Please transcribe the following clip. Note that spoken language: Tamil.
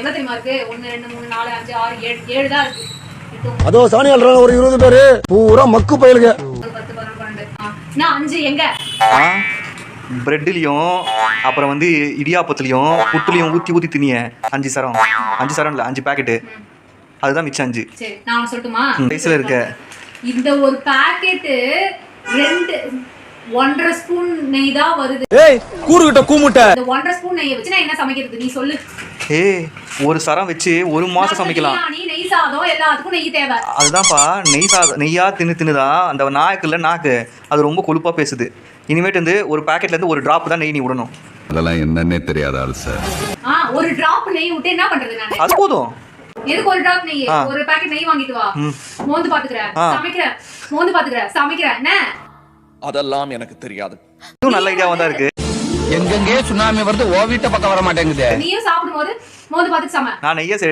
எவ்வளவு தெரியுமா இருக்கு? ஒன்னு ரெண்டு மூணு நாலு அஞ்சு ஆறு ஏழு ஏழு தான் இருக்கு. அதோ சாணி அல்றாங்க ஒரு இருபது பேரு. பூரா மக்கு பயலுங்க பத்து பதினொன்று பன்னெண்டு. ஆ, நான் அஞ்சு எங்க? பிரெட்லேயும் அப்புறம் வந்து இடியாப்பத்துலேயும் புட்டுலையும் ஊற்றி ஊற்றி திணிய அஞ்சு சரம். அஞ்சு சரம் இல்லை அஞ்சு பாக்கெட்டு அதுதான் மிச்சம் அஞ்சு. சரி நான் சொல்லட்டுமா? வயசில் இருக்க. இந்த ஒரு பாக்கெட்டு ரெண்டு ஒன்றரை ஸ்பூன் நெய் தான் வருது. ஏய் கூறுகிட்ட கூமுட்ட. இந்த ஒன்றரை ஸ்பூன் நெய்யை வச்சு நான் என்ன சமைக்கிறது? நீ சொல்லு. ஏய் ஒரு சரம் வச்சு ஒரு மாதம் நான் சமைக்கலாம். பிரியாணி நெய் சாதம் எல்லாத்துக்கும் நெய் தேவை. அதுதான்ப்பா நெய் சா நெய்யா தின்னு தின்னுதான் அந்த நாக்குல நாக்கு. அது ரொம்ப கொழுப்பாக பேசுது. இனிமேட்டு வந்து ஒரு பாக்கெட்லேருந்து ஒரு டிராப் தான் நெய் நீ விடணும். அதெல்லாம் என்னன்னே தெரியாத ஆள் சார் ஆ ஒரு டிராப் நெய் விட்டு என்ன பண்றது நானு? அது போதும். எதுக்கு ஒரு டிராப் நெய். ஒரு பாக்கெட் நெய் வாங்கிட்டு வா. ம். மோந்து பாத்துக்கிறேன் ஆ. சமைக்கிறேன் மோந்து பாத்துக்கிறேன் சமைக்கிறேன் என்ன? அதெல்லாம் எனக்கு தெரியாது. நல்ல ஐடியாவாக தான் இருக்கு. எங்கெங்கே சுனாமி வருது ஓ வீட்டை பக்கம் வர மாட்டேங்குது. நீயும் சாப்பிடும் போது மோந்து பாத்துட்டு சமை. நான் நெய்யை